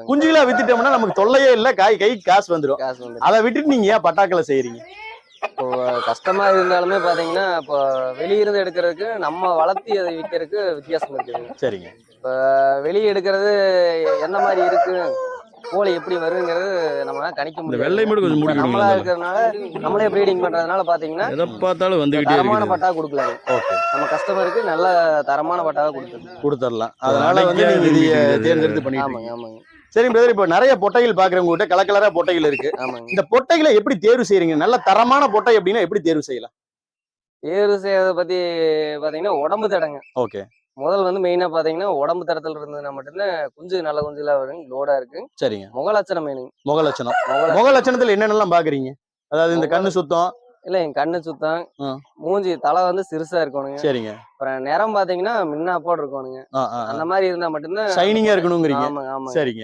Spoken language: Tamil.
குஞ்சுகளா வித்துட்டோம்னா நமக்கு தொல்லையே இல்ல. காய் கை காசு வந்துடும் காசு வந்து அதை விட்டுட்டு நீங்க ஏன் பட்டாக்களை செய்யறீங்க? இப்போ கஷ்டமா இருந்தாலுமே பாத்தீங்கன்னா இப்போ வெளியிருந்து எடுக்கிறதுக்கு நம்ம வளர்த்தி அதை விற்கிறதுக்கு வித்தியாசம் இருக்குதுங்க சரிங்க. இப்போ வெளியே எடுக்கிறது என்ன மாதிரி இருக்கு? கோழி எப்படி வருங்கிறது நம்ம கணிக்க இந்த வெள்ளை மட்டும் கொஞ்சம் நம்மளா இருக்கிறதுனால நம்மளே ப்ரீடிங் பண்றதுனால பாத்தீங்கன்னா எதை பார்த்தாலும் வந்துகிட்டே தரமான இருக்குது. பட்டா கொடுக்கலாங்க. ஓகே. நம்ம கஸ்டமருக்கு நல்ல தரமான பட்டாவை கொடுத்துருக்கோம். கொடுத்துடலாம் அதனால வந்து நீங்க இதைய தேர்ந்தெடுத்து பண்ணிட்டு ஆமாங்க ஆமாங்க. சரி பிரதர் இப்போ நிறைய பொட்டைகள் பாக்குறவங்க கிட்ட கலர் கலரா பொட்டைகள் இருக்கு. இந்த பொட்டைகளை எப்படி தேர்வு செய்றீங்க? நல்ல தரமான பொட்டை அப்படின்னா எப்படி தேர்வு செய்யலாம்? தேர்வு செய்யறதை பத்தி பாத்தீங்கன்னா உடம்பு தடங்க. ஓகே. முதல் வந்து மெயினா பாத்தீங்கன்னா உடம்பு தடத்துல இருந்ததுன்னா மட்டும்தான் குஞ்சு நல்ல குஞ்சுல வரும் லோடா இருக்கு. சரிங்க. முகலட்சணம் வேணுங்க முக லட்சணம். முகல முக லட்சணத்துல என்னென்னலாம் பாக்குறீங்க? அதாவது இந்த கண்ணு சுத்தம். இல்ல என் கண்ணு சுத்தம். மூஞ்சி தலை வந்து சிறுசா இருக்கணுங்க. சரிங்க. அப்புறம் நிறம் பாத்தீங்கன்னா மின்னா போட்டு இருக்கணுங்க அந்த மாதிரி இருந்தா மட்டும்தான் ஷைனிங்கா இருக்கணுங்கிறீங்க. ஆமாங்க ஆமாங்க. சரிங்க.